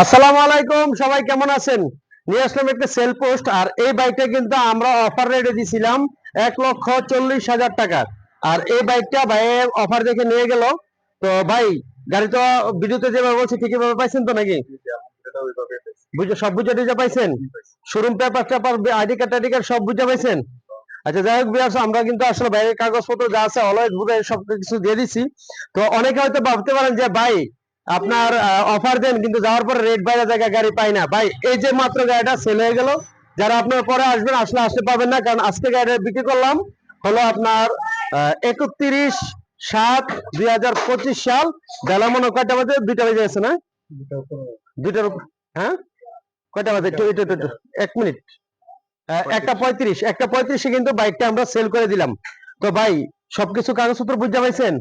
আসসালামু আলাইকুম, সবাই কেমন আছেন? নিয়ে আসলাম একটা সেল পোস্ট আর এই বাইকটা কিন্তু আমরা অফার রেটে দিছিলাম এক লক্ষ চল্লিশ হাজার টাকা। আর এই বাইকটা ভাই অফার দেখে নিয়ে গেল। তো ভাই, গাড়ি তো ভিডিওতে যেভাবে বলছি, ঠিকই ভাবে পাইছেন তো নাকি? বুঝে সব বুঝে টুঝে পাইছেন? শোরুম পেপার টেপার আইডি কার্ড টাইডি কার্ড সব বুঝে পাইছেন? আচ্ছা যাই হোক বিয়াস আমরা কিন্তু আসলে বাইরের কাগজপত্র যা আছে অলওয়েজ বুঝে সব কিছু দিয়ে দিছি। তো অনেকে হয়তো ভাবতে পারেন যে, ভাই আপনার অফার দেন কিন্তু যাওয়ার পরে রেড বাইরে জায়গায় গাড়ি পাই না। ভাই এই যে মাত্র গাড়িটা সেল হয়ে গেল যারা আপনার পরে আসবেন আসলে আসতে পাবেন না কারণ আজকে গাড়িটা বিক্রি করলাম হলো আপনার একত্রিশ সাত দুই হাজার পঁচিশ সাল বেলা মনে কয়টা বাজে? দুইটা বাজে আছে না? দুইটার হ্যাঁ? কয়টা বাজে? একটু একটু একটু, একটু এক মিনিট। একটা পঁয়ত্রিশ একটা পঁয়ত্রিশে কিন্তু বাইকটা আমরা সেল করে দিলাম। তো ভাই সবকিছু কাগজপত্র বুঝতে পাইছেন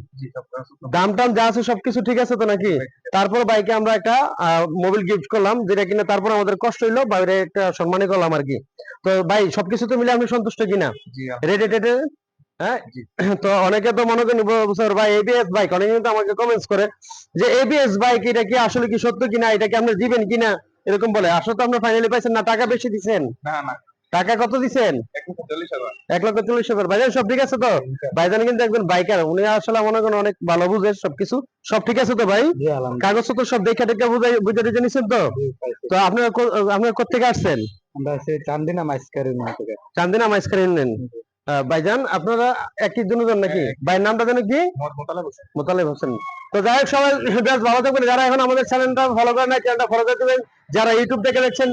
দাম টাম যা আছে সবকিছু ঠিক আছে তো নাকি? তারপর বাইকে আমরা একটা মোবাইল গিফট করলাম যেটা কিনা তারপর আমাদের কষ্ট হইল বাইরে একটা সম্মানই করলাম আর কি। তো ভাই সবকিছু তো মিলে আপনি সন্তুষ্ট কিনা? রেডে টেডে হ্যাঁ? তো অনেকে তো মনে করেন স্যার ভাই এবিএস বাইক অনেকে কিন্তু আমাকে কমেন্টস করে যে এবিএস বাইক এটা কি আসলে কি সত্য কিনা? এটা কি আপনি দিবেন কিনা? এরকম বলে। আসলে তো আপনি ফাইনালি পাইছেন না টাকা বেশি দিছেন। না না। টাকা কত দিছেন? এক লক্ষ চল্লিশ হাজার। ভাইজান সব ঠিক আছে তো? ভাইজান কিন্তু একজন বাইকার উনি আসলে মনে করেন অনেক ভালো বুঝে সবকিছু। সব ঠিক আছে তো ভাই? কাগজ তো সব দেখে দেখে বুঝে বুঝে নিছেন তো? তো। আপনার আপনি আপনার কোথেকে আসছেন? আমরা চান্দিনা মাইস্কারিন নাম থেকে চান্দিনা মাইস্কারিন নেন ভাইজান আপনারা একই দুজন নাকি? ভাইয়ের নামটা জানেন কি? মোতালেব হোসেন। তো যাই হোক সবাই বেশ ভালো থাকবেন। যারা এখন আমাদের চ্যানেলটা ফলো করেন না চ্যানেলটা ফলো করে দেবেন। যারা ইউটিউব থেকে দেখছেন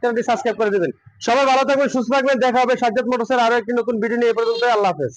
চ্যানেলটি সাবস্ক্রাইব করে দেবেন। সবাই ভালো থাকবেন সুস্থ থাকবেন। দেখা হবে সাজ্জাদ মোটরসের আরও একটি নতুন ভিডিও নিয়ে পর্যন্ত আল্লাহ হাফেজ।